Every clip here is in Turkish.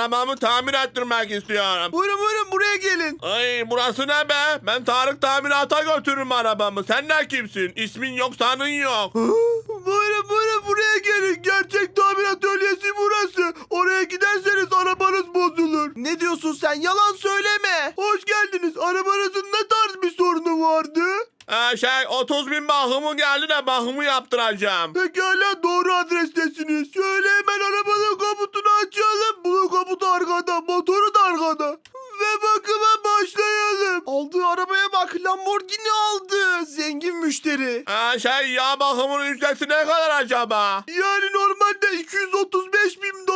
arabamı tamir ettirmek istiyorum. Buyurun buyurun buraya gelin. Ay burası ne be? Ben Tarık tamirata götürürüm arabamı. Sen ne kimsin? İsmin yok sanın yok. buyurun buyurun buraya gelin. Gerçek tamir atölyesi burası. Oraya giderseniz arabanız bozulur. Ne diyorsun sen? Yalan söyleme. Hoş geldiniz. Arabanızın ne tarz bir sorunu vardı? Ee, şey 30 bin bakımı geldi de bakımı yaptıracağım. Pekala doğru adrestesiniz. Şöyle hemen arabanın kaputunu açalım. Bunun kaputu arkada, motoru da arkada. Ve bakıma başlayalım. Aldığı arabaya bak Lamborghini aldı. Zengin müşteri. Ee, şey yağ bakımının ücreti ne kadar acaba? Yani normalde 235 bin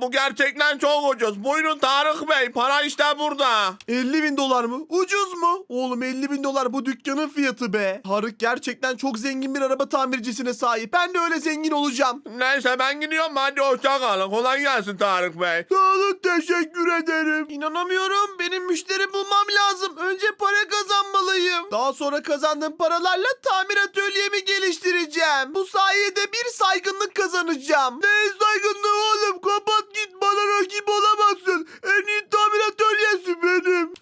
Bu gerçekten çok ucuz. Buyurun Tarık Bey para işte burada. 50 bin dolar mı? Ucuz mu? Oğlum 50 bin dolar bu dükkanın fiyatı be. Tarık gerçekten çok zengin bir araba tamircisine sahip. Ben de öyle zengin olacağım. Neyse ben gidiyorum hadi hoşça kalın. Kolay gelsin Tarık Bey. Sağ olun teşekkür ederim. İnanamıyorum. Benim müşteri bulmam lazım. Önce para kazanmalıyım. Daha sonra kazandığım paralarla tamir atölyemi geliştireceğim. Bu sayede bir saygınlık kazanacağım. Ne saygınlığı oğlum? Kapat git bana rakip olamazsın. En iyi tamir atölyesi benim.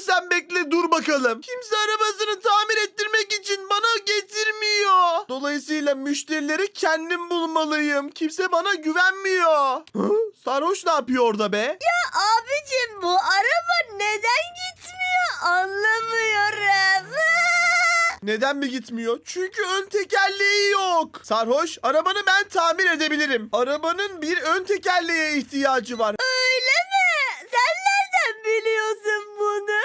Sen bekle dur bakalım. Kimse arabasını tamir ettirmek için bana getirmiyor. Dolayısıyla müşterileri kendim bulmalıyım. Kimse bana güvenmiyor. Hı? Sarhoş ne yapıyor orada be? Abicim bu araba neden gitmiyor anlamıyorum. Neden mi gitmiyor? Çünkü ön tekerleği yok. Sarhoş, arabanı ben tamir edebilirim. Arabanın bir ön tekerleğe ihtiyacı var. Öyle mi? Sen nereden biliyorsun bunu?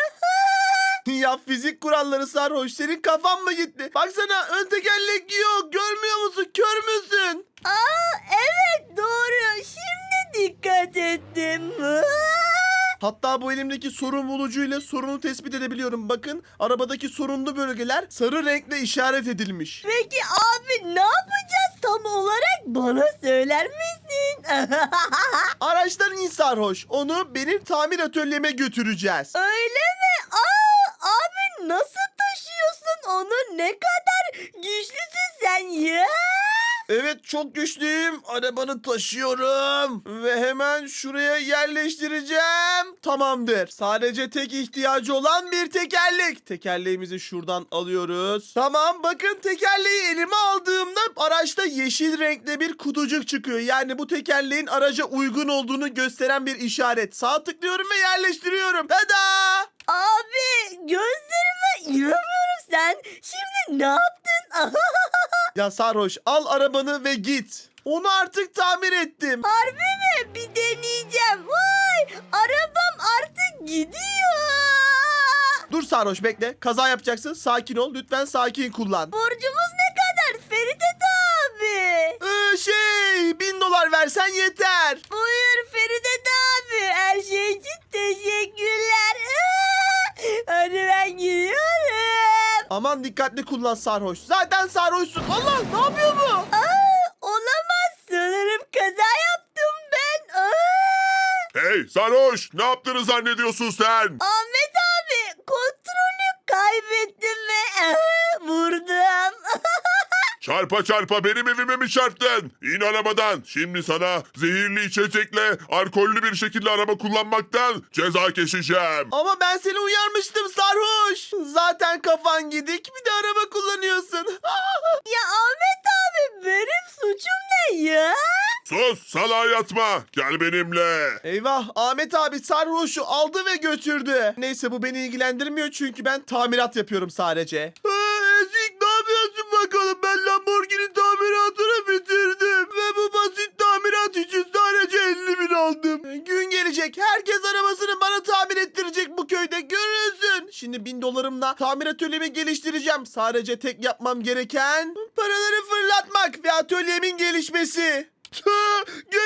ya fizik kuralları sarhoş. Senin kafan mı gitti? Baksana ön tekerlek yok. Görmüyor musun? Kör müsün? Aa evet doğru. Şimdi dikkat ettim. Hatta bu elimdeki sorun bulucuyla sorunu tespit edebiliyorum. Bakın arabadaki sorunlu bölgeler sarı renkle işaret edilmiş. Peki abi ne yapacağız tam olarak bana söyler misin? Araçtan in sarhoş. Onu benim tamir atölyeme götüreceğiz. Öyle mi? Aa abi nasıl taşıyorsun onu? Ne kadar güçlüsün sen ya. Evet çok güçlüyüm. Arabanı taşıyorum. Ve hemen şuraya yerleştireceğim. Tamamdır. Sadece tek ihtiyacı olan bir tekerlek. Tekerleğimizi şuradan alıyoruz. Tamam bakın tekerleği elime aldığımda araçta yeşil renkli bir kutucuk çıkıyor. Yani bu tekerleğin araca uygun olduğunu gösteren bir işaret. Sağ tıklıyorum ve yerleştiriyorum. Tada! Abi gözlerime inanamıyorum sen. Şimdi ne yaptın? Ya sarhoş al arabanı ve git. Onu artık tamir ettim. Harbi mi? Bir deneyeceğim. Vay arabam artık gidiyor. Dur sarhoş bekle. Kaza yapacaksın. Sakin ol. Lütfen sakin kullan. Borcumuz ne kadar Feridet abi? Ee, şey bin dolar versen yeter. Buyur Feridet abi. Her şey için teşekkürler. Hadi ben gidiyorum. Aman dikkatli kullan sarhoş. Zaten sarhoşsun. Allah ne yapıyor bu? Aa, olamaz. Sanırım kaza yaptım ben. Aa. Hey sarhoş ne yaptığını zannediyorsun sen? Ahmet abi kontrolü kaybettim ve aa, vurdum. Çarpa çarpa benim evime mi çarptın? İn arabadan. Şimdi sana zehirli içecekle alkollü bir şekilde araba kullanmaktan ceza keseceğim. Ama ben seni uyarmıştım sarhoş. Zaten kafan gidik. Bir de araba kullanıyorsun. ya Ahmet abi benim suçum ne ya? Sus salağa yatma. Gel benimle. Eyvah Ahmet abi sarhoşu aldı ve götürdü. Neyse bu beni ilgilendirmiyor çünkü ben tamirat yapıyorum sadece. Ezik gelecek herkes arabasını bana tamir ettirecek bu köyde görürsün. Şimdi bin dolarımla tamir atölyemi geliştireceğim. Sadece tek yapmam gereken paraları fırlatmak ve atölyemin gelişmesi. De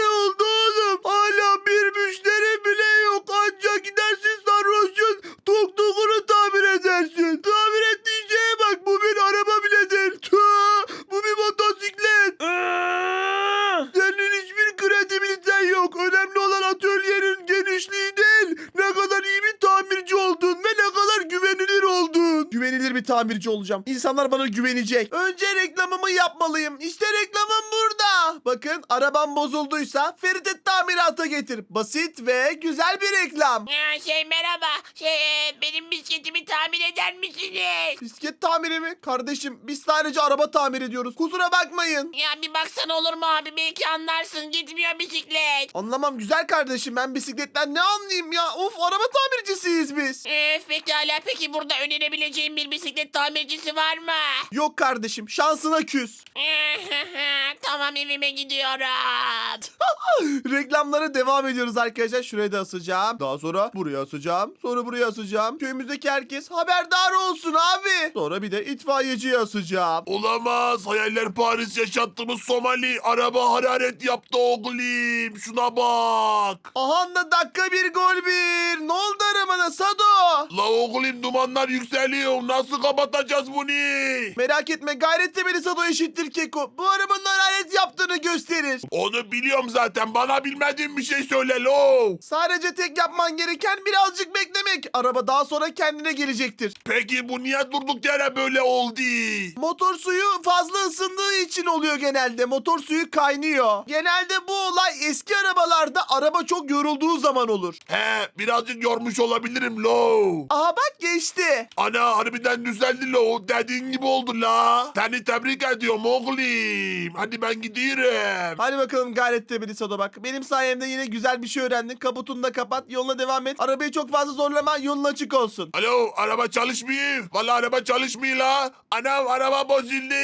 ne oldu oğlum? Hala bir müşteri bile yok. Ancak gidersin sarhoşun tok tokunu tamir edersin. Tamir ettiğin şeye bak. Bu bir araba bile bir tamirci olacağım. İnsanlar bana güvenecek. Önce reklamımı yapmalıyım. İşte reklamım burada. Bakın arabam bozulduysa Ferit'e tamirata getir. Basit ve güzel bir reklam. Ya şey merhaba. Şey e, benim bisikletimi tamir eder misiniz? Bisiklet tamiri mi? Kardeşim biz sadece araba tamir ediyoruz. Kusura bakmayın. Ya bir baksana olur mu abi? Belki anlarsın. Gitmiyor bisiklet. Anlamam güzel kardeşim ben bisikletten ne anlayayım ya? Of araba tamircisiyiz biz. Ee, pekala peki burada önerebileceğim bir bisiklet tamircisi var mı? Yok kardeşim şansına küs. tamam evime gidiyorum. Reklamlara devam ediyoruz arkadaşlar. Şuraya da asacağım. Daha sonra buraya asacağım. Sonra buraya asacağım. Köyümüzdeki herkes haberdar olsun abi. Sonra bir de itfaiyeciye asacağım. Olamaz. Hayaller Paris yaşattığımız Somali araba hararet yaptı oğlum. Şuna bak. Aha da dakika bir gol bir. Ne oldu arabana Sado? La oğlum dumanlar yükseliyor. Nasıl kapatacağız bunu? Merak etme gayret beni Sado eşittir Keko. Bu arabanın hararet yaptığını gösterir. Onu biliyorum zaten. Bana bilmediğin bir şey söyle lo. Sadece tek yapman gereken birazcık beklemek. Araba daha sonra kendine gelecektir. Peki bu niye durduk yere böyle oldu? Motor suyu fazla ısındığı için oluyor genelde. Motor suyu kaynıyor. Genelde bu olay eski arabalarda araba çok yorulduğu zaman olur. He birazcık yormuş olabilirim lo. Aha bak geçti. Ana harbiden düzeldi lo. Dediğin gibi oldu la. Seni tebrik ediyorum oğlum. Hadi ben gidiyorum. Hadi bakalım Gayret'te biri Sado bak. Benim sayemde yine güzel bir şey öğrendin. Kaputunu da kapat. Yoluna devam et. Arabayı çok fazla zorlama. Yolun açık olsun. Alo araba çalışmıyor. Vallahi araba çalışmıyor la. Anam araba bozuldu.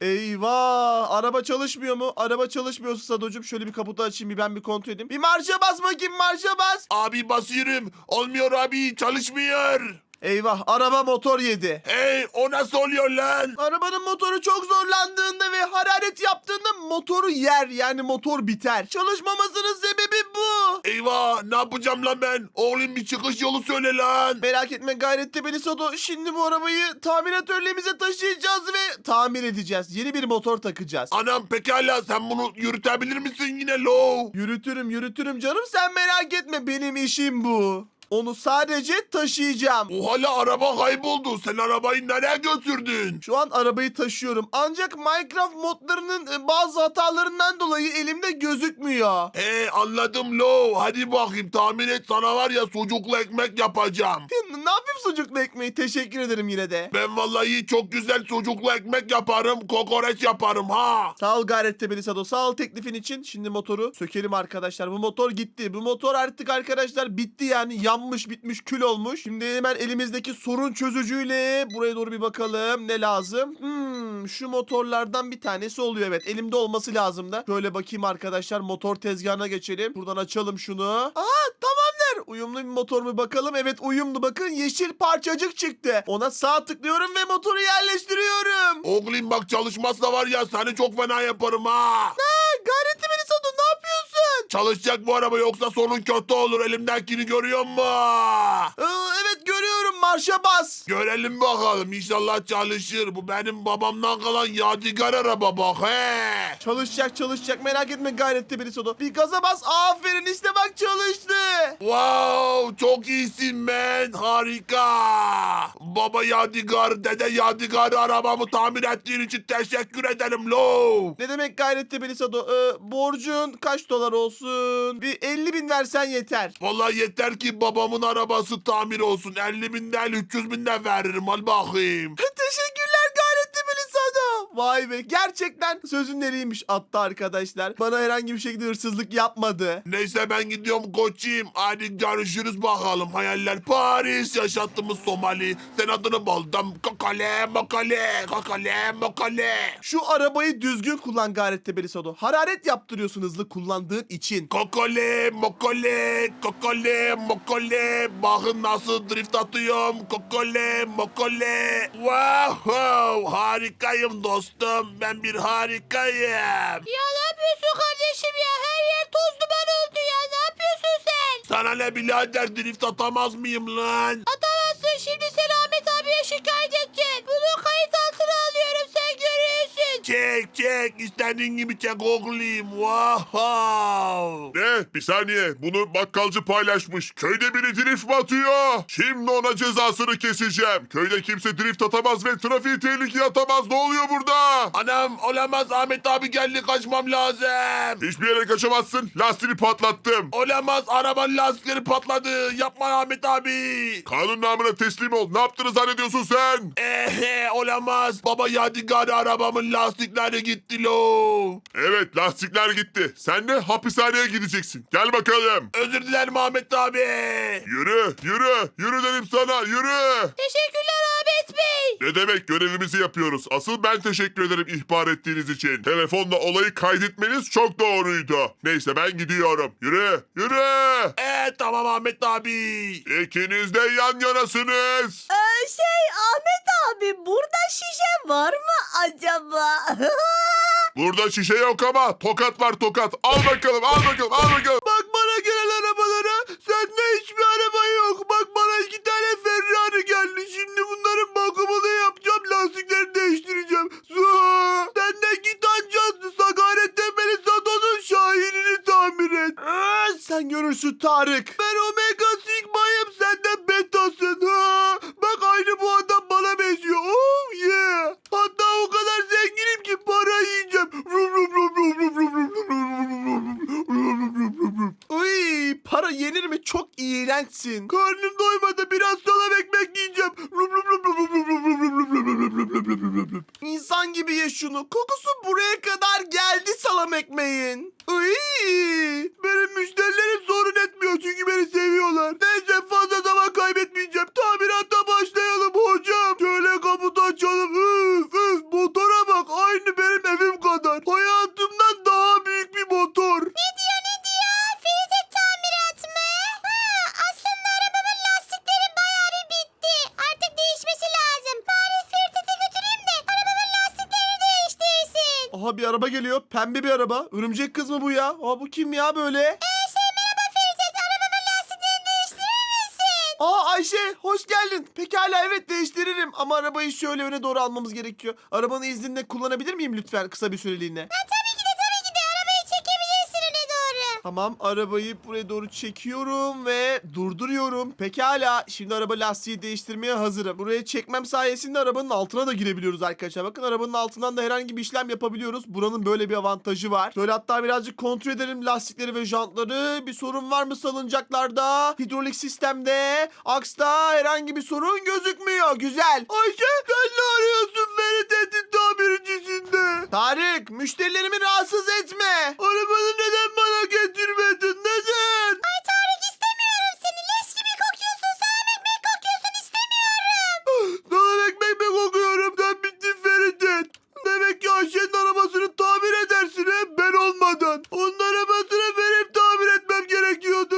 Eyvah. Araba çalışmıyor mu? Araba çalışmıyorsa Sado'cum şöyle bir kaputu açayım. Bir ben bir kontrol edeyim. Bir marşa bas bakayım. Marşa bas. Abi basıyorum. Olmuyor abi çalışmıyor. Eyvah. Araba motor yedi. Hey o nasıl oluyor lan? Arabanın motoru çok zorlandığında ve hararet yaptığında motoru yer yani motor biter. Çalışmamasının sebebi bu. Eyvah ne yapacağım lan ben? Oğlum bir çıkış yolu söyle lan. Merak etme gayrette beni Sado. Şimdi bu arabayı tamiratörlüğümüze taşıyacağız ve tamir edeceğiz. Yeni bir motor takacağız. Anam pekala sen bunu yürütebilir misin yine lo? Yürütürüm yürütürüm canım sen merak etme benim işim bu. Onu sadece taşıyacağım. O hala araba kayboldu. Sen arabayı nereye götürdün? Şu an arabayı taşıyorum. Ancak Minecraft modlarının e, bazı hatalarından dolayı elimde gözükmüyor. He anladım lo. Hadi bakayım tahmin et sana var ya sucuklu ekmek yapacağım. Ne yapayım sucuklu ekmeği? Teşekkür ederim yine de. Ben vallahi çok güzel sucuklu ekmek yaparım. Kokoreç yaparım ha. Sağ ol Gayret'te beni Sado. Sağ ol teklifin için. Şimdi motoru sökelim arkadaşlar. Bu motor gitti. Bu motor artık arkadaşlar bitti yani. Yanmış bitmiş kül olmuş. Şimdi hemen elimizdeki sorun çözücüyle buraya doğru bir bakalım. Ne lazım? Hmm, şu motorlardan bir tanesi oluyor evet. Elimde olması lazım da. Şöyle bakayım arkadaşlar. Motor tezgahına geçelim. Buradan açalım şunu. Aa tamamdır. Uyumlu bir motor mu bakalım? Evet uyumlu. Bakın yeşil parçacık çıktı. Ona sağ tıklıyorum ve motoru yerleştiriyorum. Oğlum bak çalışmazsa var ya seni çok fena yaparım ha. Ha, Gayretli beni Sado ne yapıyorsun? Çalışacak bu araba yoksa sonun kötü olur. Elimdekini görüyor musun? Ee, evet marşa bas. Görelim bakalım inşallah çalışır. Bu benim babamdan kalan yadigar araba bak he. Çalışacak çalışacak merak etme gayretli biri Sodo. Bir gaza bas aferin işte bak çalıştı. Wow çok iyisin ben harika. Baba yadigar dede yadigar arabamı tamir ettiğin için teşekkür ederim lo. Ne demek gayretli biri Sodo? Ee, borcun kaç dolar olsun? Bir 50 bin versen yeter. Vallahi yeter ki babamın arabası tamir olsun. 50 bin değil 300 bin de veririm al bakayım. Teşekkürler. Vay be gerçekten sözün nereymiş attı arkadaşlar. Bana herhangi bir şekilde hırsızlık yapmadı. Neyse ben gidiyorum koçum. Hadi görüşürüz bakalım. Hayaller Paris yaşattığımız Somali. Sen adını buldum. Kokole mokole. Kokole mokole. Şu arabayı düzgün kullan gayretli biri Sodo. Hararet yaptırıyorsun hızlı kullandığın için. Kokole mokole. Kokole mokole. Bakın nasıl drift atıyorum. Kokole mokole. Wow. Harikayım dostum. Ben bir harikayım. Ya ne yapıyorsun kardeşim ya? Her yer toz duman oldu ya. Ne yapıyorsun sen? Sana ne birader drift atamaz mıyım lan? Atamazsın şimdi sen Ahmet abiye şikayet edeceksin. Bunu kayıt altına alıyorum. Çek çek. İstediğin gibi çek oğlum. Wow. Ne? Bir saniye. Bunu bakkalcı paylaşmış. Köyde biri drift mi atıyor? Şimdi ona cezasını keseceğim. Köyde kimse drift atamaz ve trafiği tehlikeye atamaz. Ne oluyor burada? Anam olamaz Ahmet abi geldi kaçmam lazım. Hiçbir yere kaçamazsın. Lastiğini patlattım. Olamaz arabanın lastikleri patladı. Yapma Ahmet abi. Kanun namına teslim ol. Ne yaptığını zannediyorsun sen? Ehe olamaz. Baba yadigarı arabamın lastikleri gitti lo. Evet lastikler gitti. Sen de hapishaneye gideceksin. Gel bakalım. Özür dilerim Ahmet abi. Yürü, yürü, yürü dedim sana, yürü. Teşekkürler Ahmet Bey. Ne demek görevimizi yapıyoruz. Asıl ben teşekkür ederim ihbar ettiğiniz için. Telefonla olayı kaydetmeniz çok doğruydu. Neyse ben gidiyorum. Yürü, yürü. Ee tamam Ahmet abi. İkiniz de yan yanasınız. Ee, şey Ahmet abi burada şişe var mı acaba? Burada şişe yok ama tokat var tokat. Al bakalım, al bakalım, al bakalım. Bak bana gelen arabalara. Sende hiçbir araba yok. Bak bana iki tane Ferrari geldi. Şimdi bunların bakımını yapacağım. Lastiklerini değiştireceğim. Su. Sen de git ancansın. Sakaret'ten beni Sato'nun Şahin'ini tamir et. Sen görürsün Tarık. Ben sensin. Karnım Aha bir araba geliyor. Pembe bir araba. Örümcek kız mı bu ya? Aa bu kim ya böyle? Ee, şey merhaba Feride arabamın lastiklerini değiştirir misin? Aa Ayşe hoş geldin. Pekala evet değiştiririm. Ama arabayı şöyle öne doğru almamız gerekiyor. Arabanı izninle kullanabilir miyim lütfen kısa bir süreliğine? Ha, tabii ki de tabii ki de arabayı çekebilirsin öne doğru. Tamam arabayı buraya doğru çekiyorum ve durduruyorum. Pekala şimdi araba lastiği değiştirmeye hazırım. Buraya çekmem sayesinde arabanın altına da girebiliyoruz arkadaşlar. Bakın arabanın altından da herhangi bir işlem yapabiliyoruz. Buranın böyle bir avantajı var. Şöyle hatta birazcık kontrol edelim lastikleri ve jantları. Bir sorun var mı salıncaklarda? Hidrolik sistemde, aksta herhangi bir sorun gözükmüyor. Güzel. Ayşe sen ne arıyorsun Ferit'in tamircisinde? Tarık müşterilerimi rahatsız etme. Arabanı neden bana getirmedin? Neden? Ay Tarık istemiyorum seni leş gibi kokuyorsun. Sağım ekmek kokuyorsun istemiyorum. Sana ekmek mi kokuyorum? Sen bittin Ferit'in. Demek ki Ayşe'nin arabasını tamir edersin he ben olmadan. Onun arabasını benim tamir etmem gerekiyordu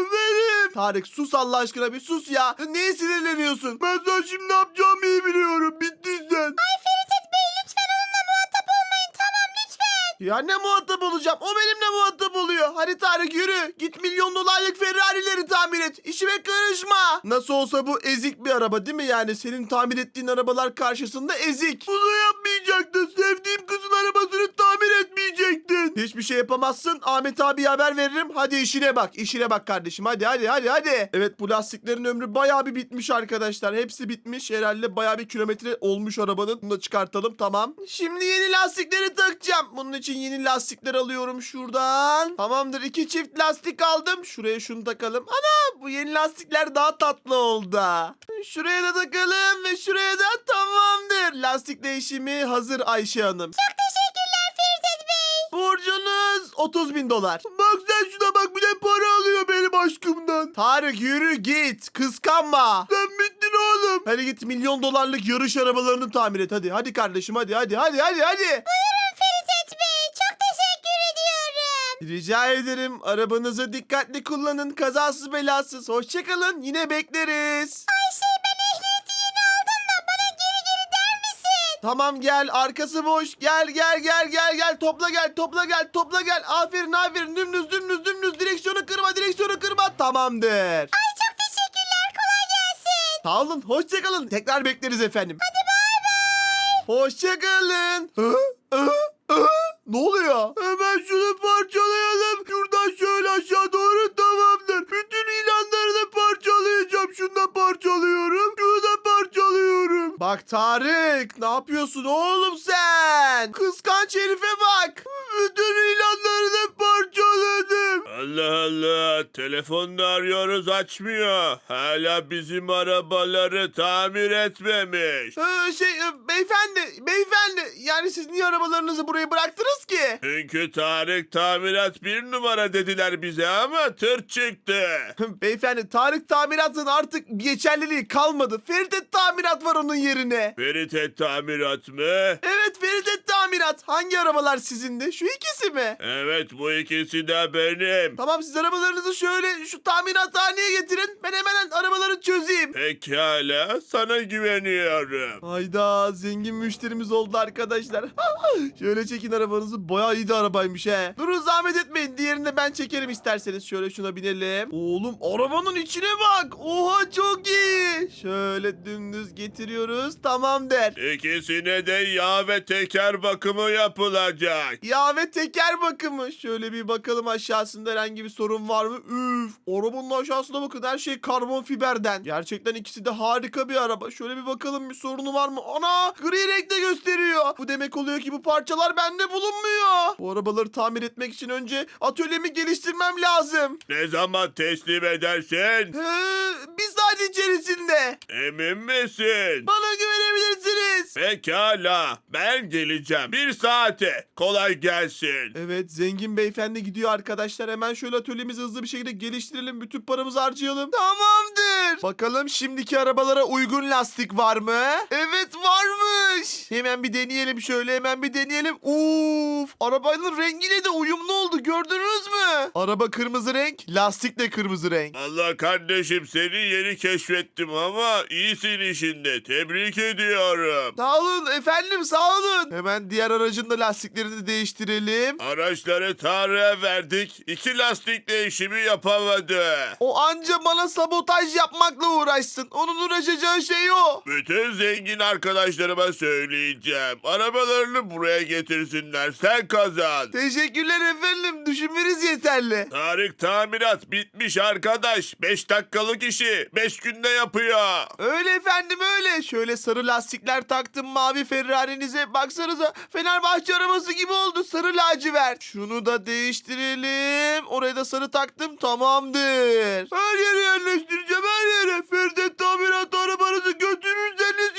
Tarık sus Allah aşkına bir sus ya. Neye sinirleniyorsun? Ben sana şimdi ne yapacağımı iyi biliyorum. Bittin sen. Ay Feridet Bey lütfen onunla muhatap olmayın tamam lütfen. Ya ne muhatap olacağım? O benimle muhatap oluyor. Hadi Tarık yürü. Git milyon dolarlık Ferrari'leri tamir et. İşime karışma. Nasıl olsa bu ezik bir araba değil mi? Yani senin tamir ettiğin arabalar karşısında ezik. Bunu Hiçbir şey yapamazsın. Ahmet abi haber veririm. Hadi işine bak. İşine bak kardeşim. Hadi hadi hadi hadi. Evet bu lastiklerin ömrü bayağı bir bitmiş arkadaşlar. Hepsi bitmiş. Herhalde bayağı bir kilometre olmuş arabanın. Bunu da çıkartalım. Tamam. Şimdi yeni lastikleri takacağım. Bunun için yeni lastikler alıyorum şuradan. Tamamdır. iki çift lastik aldım. Şuraya şunu takalım. Ana bu yeni lastikler daha tatlı oldu. Şuraya da takalım ve şuraya da tamamdır. Lastik değişimi hazır Ayşe Hanım. Çok teşekkürler Bey. Borcunuz 30 bin dolar. Bak sen şuna bak bir de para alıyor benim aşkımdan. Tarık yürü git kıskanma. Sen bittin oğlum. Hadi git milyon dolarlık yarış arabalarını tamir et hadi. Hadi kardeşim hadi hadi hadi hadi hadi. Buyurun Feridet Bey çok teşekkür ediyorum. Rica ederim arabanızı dikkatli kullanın kazasız belasız. Hoşçakalın yine bekleriz. Ayşe Tamam gel arkası boş gel gel gel gel gel topla gel topla gel topla gel aferin aferin dümdüz dümdüz dümdüz direksiyonu kırma direksiyonu kırma tamamdır. Ay çok teşekkürler kolay gelsin. Sağ olun hoşçakalın tekrar bekleriz efendim. Hadi bay bay. Hoşçakalın. Ne oluyor? Hemen şunu Bak Tarık ne yapıyorsun oğlum sen? Kıskanç herife bak. Allah Allah telefonla arıyoruz açmıyor. Hala bizim arabaları tamir etmemiş. Ee, şey e, beyefendi beyefendi yani siz niye arabalarınızı buraya bıraktınız ki? Çünkü Tarık tamirat bir numara dediler bize ama tır çıktı. beyefendi Tarık tamiratın artık geçerliliği kalmadı. Feride tamirat var onun yerine. Ferit tamirat mı? Evet Feride tamirat. Hangi arabalar sizinde? Şu ikisi mi? Evet bu ikisi de benim. Tamam siz arabalarınızı şöyle şu tamirathaneye getirin. Ben hemen arabaları çözeyim. Pekala sana güveniyorum. Hayda zengin müşterimiz oldu arkadaşlar. şöyle çekin arabanızı. Bayağı iyi de arabaymış he. Durun zahmet etmeyin. Diğerini de ben çekerim isterseniz. Şöyle şuna binelim. Oğlum arabanın içine bak. Oha çok iyi. Şöyle dümdüz getiriyoruz. Tamam der. İkisine de yağ ve teker bakımı yapılacak. Ya ve teker bakımı. Şöyle bir bakalım aşağısında herhangi bir sorun var mı? Üf. Arabanın aşağısına bakın. Her şey karbon fiberden. Gerçekten ikisi de harika bir araba. Şöyle bir bakalım bir sorunu var mı? Ana gri renkte gösteriyor. Bu demek oluyor ki bu parçalar bende bulunmuyor. Bu arabaları tamir etmek için önce atölyemi geliştirmem lazım. Ne zaman teslim edersin? He, bir saat içerisinde. Emin misin? Bana güvenebilirsiniz. Pekala ben geleceğim. Bir saate. Kolay gelsin. Evet zengin beyefendi gidiyor arkadaşlar. Hemen şöyle atölyemizi hızlı bir şekilde geliştirelim. Bütün paramızı harcayalım. Tamamdır. Bakalım şimdiki arabalara uygun lastik var mı? Evet varmış. Hemen bir deneyelim şöyle hemen bir deneyelim. Uf arabanın rengiyle de uyumlu oldu gördünüz mü? Araba kırmızı renk lastik de kırmızı renk. Allah kardeşim seni yeni keşfettim ama iyisin işinde. Tebrik ediyorum. Sağ olun efendim sağ olun. Hemen diğer aracın da lastiklerini de değiştirelim. Araçları Tarık'a verdik. İki lastik değişimi yapamadı. O anca bana sabotaj yapmakla uğraşsın. Onun uğraşacağı şey o. Bütün zengin arkadaşlarıma söyleyeceğim. Arabalarını buraya getirsinler. Sen kazan. Teşekkürler efendim. Düşünmeniz yeterli. Tarık tamirat bitmiş arkadaş. 5 dakikalık işi 5 günde yapıyor. Öyle efendim öyle. Şöyle sarı lastikler taktım mavi Ferrari'nize. Baksanıza Fenerbahçe arabası gibi oldu. Sarı lacivert. Şunu da değiştirelim. Oraya da sarı taktım. Tamamdır. Her yere yerleştireceğim her yere. Ferdet tamirat arabanızı götürürseniz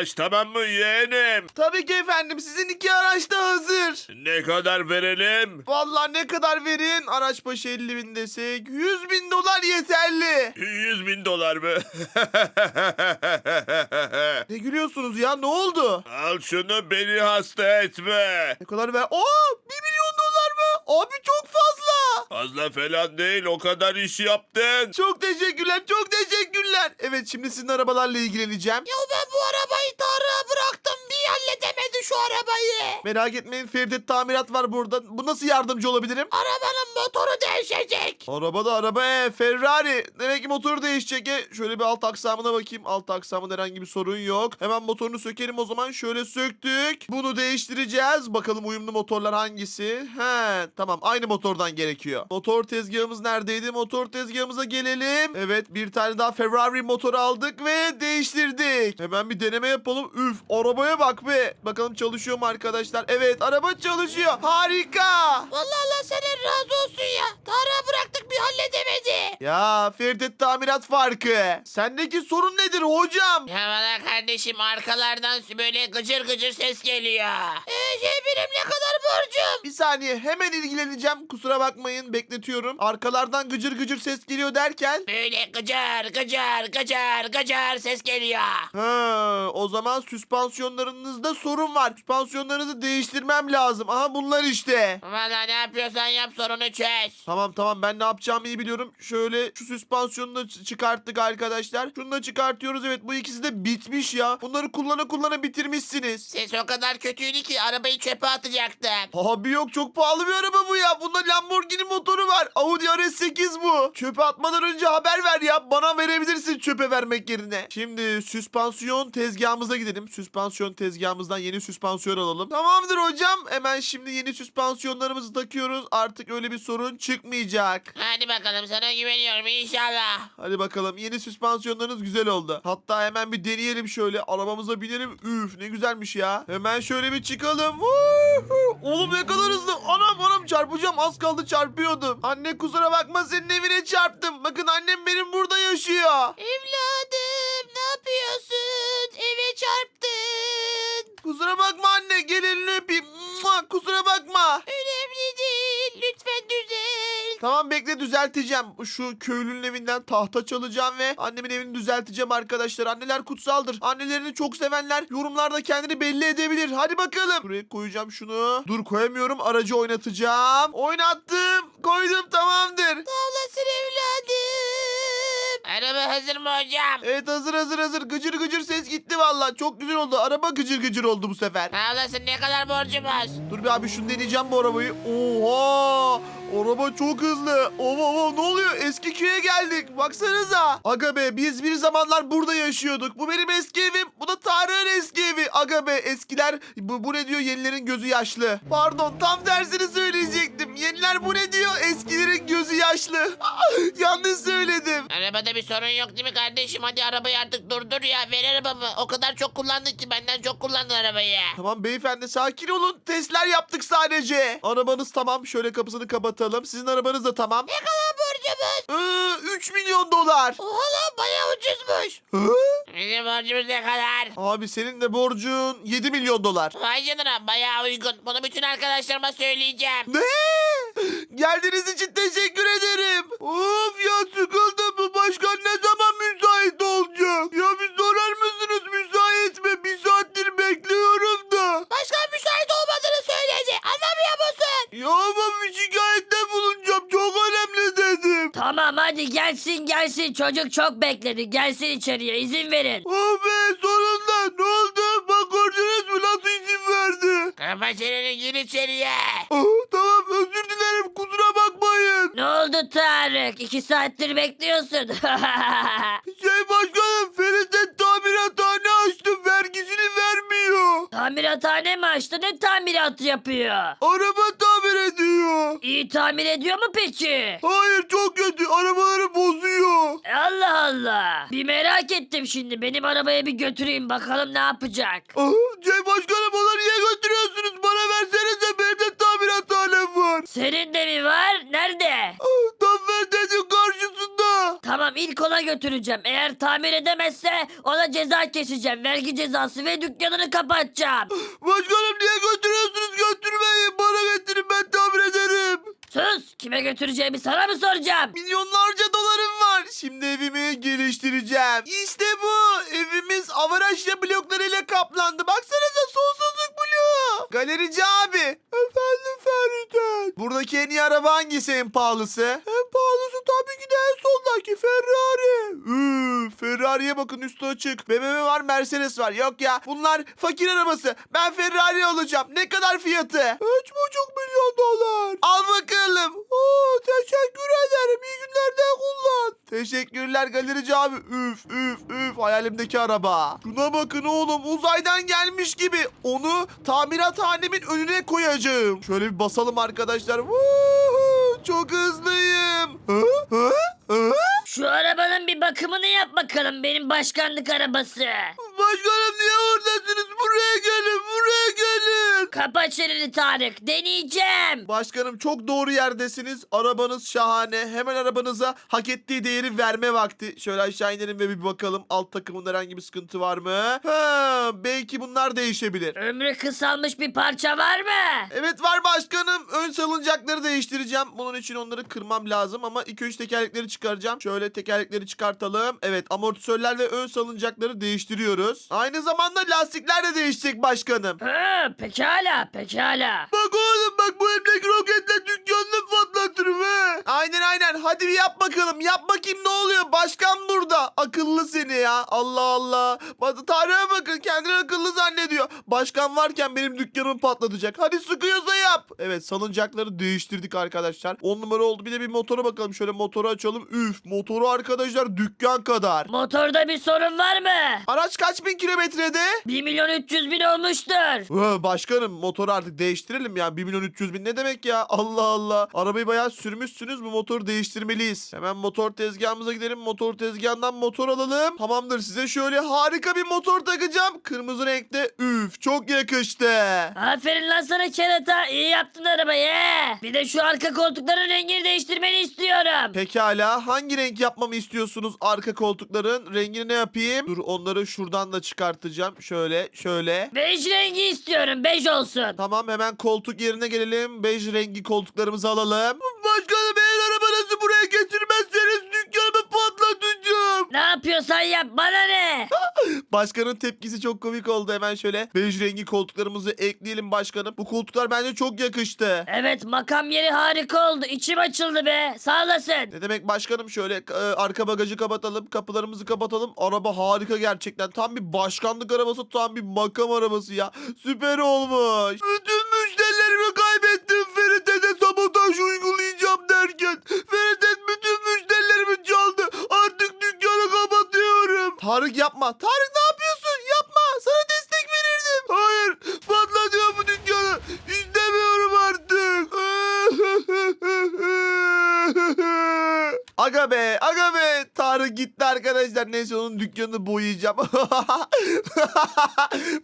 araç tamam mı yeğenim? Tabii ki efendim. Sizin iki araç da hazır. Ne kadar verelim? Vallahi ne kadar verin? Araç başı 50 bin desek 100 bin dolar yeterli. 100 bin dolar mı? Ne gülüyorsunuz ya? Ne oldu? Al şunu beni hasta etme. Ne kadar ver? Aa 1 milyon? Abi çok fazla. Fazla falan değil o kadar iş yaptın. Çok teşekkürler, çok teşekkürler. Evet şimdi sizin arabalarla ilgileneceğim. Ya ben bu arabayı Tarık'a bıraktım. Bir halledemedi şu arabayı. Merak etmeyin Ferdet tamirat var burada. Bu nasıl yardımcı olabilirim? Arabanın motoru değişecek. Araba da araba e, Ferrari. Demek ki motoru değişecek e. Şöyle bir alt aksamına bakayım. Alt aksamında herhangi bir sorun yok. Hemen motorunu sökelim o zaman. Şöyle söktük. Bunu değiştireceğiz. Bakalım uyumlu motorlar hangisi? He tamam aynı motordan gerekiyor. Motor tezgahımız neredeydi? Motor tezgahımıza gelelim. Evet bir tane daha Ferrari motoru aldık ve değiştirdik. Hemen bir deneme yapalım. Üf arabaya bak be. Bakalım çalışıyor mu arkadaşlar? Evet araba çalışıyor. Harika. Vallahi Allah senden razı olsun ya. Tarık'a bıraktık bir halledemedi. Ya Ferdet tamirat farkı. Sendeki sorun nedir hocam? Ya valla kardeşim arkalardan böyle gıcır gıcır ses geliyor. Ee, şey benim ne kadar borcum? Bir saniye hemen ilgileneceğim. Kusura bakmayın bekletiyorum. Arkalardan gıcır gıcır ses geliyor derken. Böyle gıcır gıcır gıcır gıcır ses geliyor. Ha, o zaman süspansiyonlarınızda sorun var. Süspansiyonlarınızı değiştirmem lazım. Aha bunlar işte. Valla ne yapıyorsan yap sorunu çöz. Tamam tamam ben ne yapacağımı iyi biliyorum. Şöyle şu süspansiyonunu da ç- çıkarttık arkadaşlar. Şunu da çıkartıyoruz. Evet bu ikisi de bitmiş ya. Bunları kullana kullana bitirmişsiniz. Ses o kadar kötüydü ki arabayı çöpe atacaktım. Abi yok çok pahalı bir araba bu ya. Bunda Lamborghini motoru var. Audi RS8 bu. Çöpe atmadan önce haber ver ya. Bana verebilirsin çöpe vermek yerine. Şimdi süspansiyon tezgahımıza gidelim. Süspansiyon tezgahımızdan yeni süspansiyon alalım. Tamamdır hocam. Hemen şimdi yeni süspansiyonlarımızı takıyoruz. Artık öyle bir sorun çıkmayacak. Hadi bakalım sana güveniyorum inşallah. Hadi bakalım yeni süspansiyonlarınız güzel oldu. Hatta hemen bir deneyelim şöyle. Arabamıza binelim. Üf ne güzelmiş ya. Hemen şöyle bir çıkalım. Oğlum ne kadar hızlı. Anam anam çarpacağım. Az kaldı çarpıyordum. Anne kusura bakma senin evine çarptım. Bakın annem benim burada yaşıyor. Evladım ne yapıyorsun? Eve çarptın. Kusura bakma anne gel elini öpeyim. Mua! Kusura bakma. Düzel. Tamam bekle düzelteceğim. Şu köylünün evinden tahta çalacağım ve annemin evini düzelteceğim arkadaşlar. Anneler kutsaldır. Annelerini çok sevenler yorumlarda kendini belli edebilir. Hadi bakalım. Buraya koyacağım şunu. Dur koyamıyorum. Aracı oynatacağım. Oynattım. Koydum tamamdır. Olasın evladım. Araba hazır mı hocam? Evet hazır hazır hazır. Gıcır gıcır ses gitti valla. Çok güzel oldu. Araba gıcır gıcır oldu bu sefer. Sağ olasın ne kadar borcumuz? Dur bir abi şunu deneyeceğim bu arabayı. Oha! Araba çok hızlı. Ova ova ne oluyor? Eski köye geldik. Baksanıza. Aga be biz bir zamanlar burada yaşıyorduk. Bu benim eski evim. Bu da Tarık'ın eski evi. Aga be eskiler bu, bu ne diyor? Yenilerin gözü yaşlı. Pardon tam tersini söyleyecektim. Yeniler bu ne diyor? Eskilerin gözü yaşlı. Yanlış söyledim. Arabada bir sorun yok değil mi kardeşim? Hadi arabayı artık durdur ya. Ver arabamı. O kadar çok kullandın ki benden çok kullandın arabayı. Tamam beyefendi sakin olun. Testler yaptık sadece. Arabanız tamam. Şöyle kapısını kapatalım. Sizin arabanız da tamam. Ne kadar borcumuz? Ee, 3 milyon dolar. Oha lan bayağı ucuzmuş. Hı? Bizim borcumuz ne kadar? Abi senin de borcun 7 milyon dolar. Vay canına bayağı uygun. Bunu bütün arkadaşlarıma söyleyeceğim. Ne? Geldiğiniz için teşekkür ederim. Of ya sıkıldım. Bu başkan ne zaman müsait olacak? Tamam hadi gelsin gelsin çocuk çok bekledi gelsin içeriye izin verin. Oh be sonunda ne oldu? Bak gördünüz mü nasıl izin verdi? Kafa çeneni gir içeriye. Ah, tamam özür dilerim kusura bakmayın. Ne oldu Tarık iki saattir bekliyorsun. Şey başkanım tamirathane Tamirathane mi açtı ne tamiratı yapıyor? Araba tamir ediyor. İyi tamir ediyor mu peki? Hayır çok kötü arabaları bozuyor. Allah Allah. Bir merak ettim şimdi. Benim arabaya bir götüreyim bakalım ne yapacak. Ah, şey başkanım ona niye götürüyorsunuz? Bana versenize benim de tamirhathanem var. Senin de mi var? Nerede? Karşısında. Tamam ilk ona götüreceğim. Eğer tamir edemezse ona ceza keseceğim. Vergi cezası ve dükkanını kapatacağım. Başkanım niye götürüyorsunuz? Götürmeyin. Bana getirin ben tamir ederim. Sus! Kime götüreceğimi sana mı soracağım? Milyonlarca dolarım var. Şimdi evimi geliştireceğim. İşte bu. Evimiz avarajya bloklarıyla kaplandı. Baksanıza bloğu. Galerici abi. Efendim Feride. Buradaki en iyi araba hangisi en pahalısı? En pahalısı tabii ki de en sondaki Ferrari. Üf, Ferrari'ye bakın üstü açık. BMW var Mercedes var. Yok ya bunlar fakir arabası. Ben Ferrari alacağım. Ne kadar fiyatı? 3,5 milyon dolar. Al bakalım. Oo, teşekkür ederim. İyi günlerde kullan. Teşekkürler galerici abi. Üf üf üf hayalimdeki araba. Şuna bakın oğlum uzaydan gelmiş gibi. Onu tamirathanemin önüne koyacağım. Şöyle bir basalım arkadaşlar. Woohoo, çok hızlıyım. Hı? Hı? Hı? Şu arabanın bir bakımını yap bakalım benim başkanlık arabası. Başkanım niye oradasınız? Buraya gelin, buraya gelin. Kapa çeneni Tarık. Deneyeceğim. Başkanım çok doğru yerdesiniz. Arabanız şahane. Hemen arabanıza hak ettiği değeri verme vakti. Şöyle aşağı inelim ve bir bakalım. Alt takımında herhangi bir sıkıntı var mı? Ha, belki bunlar değişebilir. Ömrü kısalmış bir parça var mı? Evet var başkanım. Ön salıncakları değiştireceğim. Bunun için onları kırmam lazım ama ilk önce tekerlekleri çıkaracağım. Şöyle tekerlekleri çıkartalım. Evet amortisörler ve ön salıncakları değiştiriyoruz. Aynı zamanda lastikler de değişecek başkanım. Ha, pekala pekala. Bak oğlum bak bu elimdeki roketle dükkanını patlatırım he. Aynen aynen hadi bir yap bakalım yap bakayım ne oluyor başkan burada. Akıllı seni ya Allah Allah. Bak Tarık'a bakın kendini akıllı zannediyor. Başkan varken benim dükkanımı patlatacak. Hadi sıkıyorsa yap. Evet salıncakları değiştirdik arkadaşlar. 10 numara oldu bir de bir motora bakalım. Şöyle motoru açalım. Üf motoru arkadaşlar dükkan kadar. Motorda bir sorun var mı? Araç kaç bin kilometrede? 1 milyon 300 bin olmuştur. Ee, Başkanım motoru artık değiştirelim ya. 1 milyon 300 bin ne demek ya? Allah Allah. Arabayı bayağı sürmüşsünüz. Bu motoru değiştirmeliyiz. Hemen motor tezgahımıza gidelim. Motor tezgahından motor alalım. Tamamdır size şöyle harika bir motor takacağım. Kırmızı renkte. Üf çok yakıştı. Aferin lan sana kerata. İyi yaptın arabayı. Bir de şu arka koltukların rengini değiştirmeni istiyorum. Pekala hangi renk yapmamı istiyorsunuz arka koltukların? Rengini ne yapayım? Dur onları şuradan da çıkartacağım. Şöyle şöyle. Bej rengi istiyorum. Bej olsun. Tamam hemen koltuk yerine gelelim. Bej rengi koltuklarımızı alalım. Başkanım eğer arabanızı buraya getirmezseniz dükkanımı patlatacağım. Ne yapıyorsan yap bana ne? Başkanın tepkisi çok komik oldu. Hemen şöyle bej rengi koltuklarımızı ekleyelim başkanım. Bu koltuklar bence çok yakıştı. Evet makam yeri harika oldu. İçim açıldı be. Sağ olasın. Ne demek başkanım şöyle e, arka bagajı kapatalım kapılarımızı kapatalım araba harika gerçekten tam bir başkanlık arabası tam bir makam arabası ya süper olmuş bütün müşterilerimi kaybettim Ferit'e sabotaj uygulayacağım derken Ferit bütün müşterilerimi çaldı artık dükkanı kapatıyorum Tarık yapma Tarık ne yapıyorsun yapma sana destek verirdim hayır patlatıyor bu dükkanı istemiyorum artık Aga be, aga be. Tarık gitti arkadaşlar. Neyse onun dükkanını boyayacağım.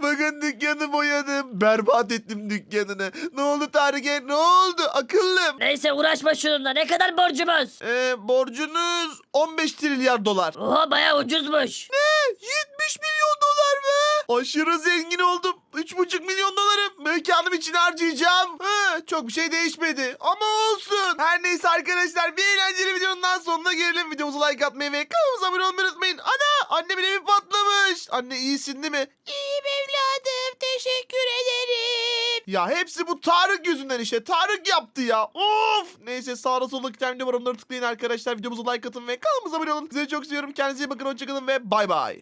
Bakın dükkanı boyadım. Berbat ettim dükkanını. Ne oldu Tarık'e? Ne oldu? Akıllım. Neyse uğraşma şununla. Ne kadar borcumuz? Ee, borcunuz 15 trilyar dolar. Oha baya ucuzmuş. 70 milyon dolar mı? Aşırı zengin oldum. 3,5 milyon doları mekanım için harcayacağım. Hı, çok bir şey değişmedi. Ama olsun. Her neyse arkadaşlar bir eğlenceli videonun daha sonuna gelelim. Videomuza like atmayı ve kanalımıza abone olmayı unutmayın. Ana annemin evi patlamış. Anne iyisin değil mi? İyiyim evladım. Teşekkür ederim. Ya hepsi bu Tarık yüzünden işte. Tarık yaptı ya. Of. Neyse sağda solda iki tane video var onları tıklayın arkadaşlar. Videomuza like atın ve kanalımıza abone olun. Sizi çok seviyorum. Kendinize iyi bakın. Hoşçakalın ve bay bay.